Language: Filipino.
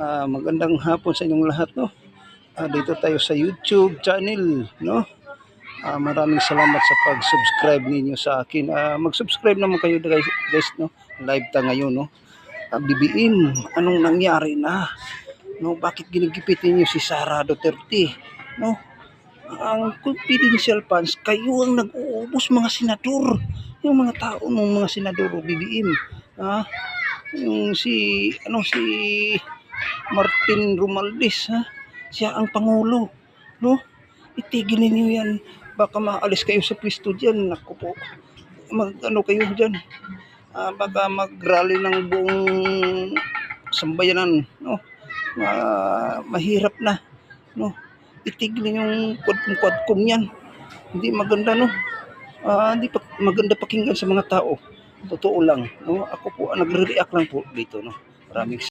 Ah, magandang hapon sa inyong lahat, no? Ah, dito tayo sa YouTube channel, no? Ah, maraming salamat sa pag-subscribe ninyo sa akin. Ah, mag-subscribe naman kayo guys, guys, no? Live ta ngayon, no? Ah, bibiin, anong nangyari na? No, bakit ginigipit niyo si Sara Duterte? No? Ang confidential funds, kayo ang nag-uubos mga senador. Yung mga tao ng mga senador, bibiin. Ha? Yung si, ano, si Martin Romualdez, ha? Siya ang pangulo, no? Itigil ninyo yan. Baka maalis kayo sa pwesto dyan. Naku po. Mag, ano kayo dyan? Ah, baka mag-rally ng buong sambayanan, no? Ah, mahirap na, no? Itigil yung kwadkum-kwadkum yan. Hindi maganda, no? Ah, hindi pa, maganda pakinggan sa mga tao. Totoo lang, no? Ako po, nagre-react lang po dito, no? Maraming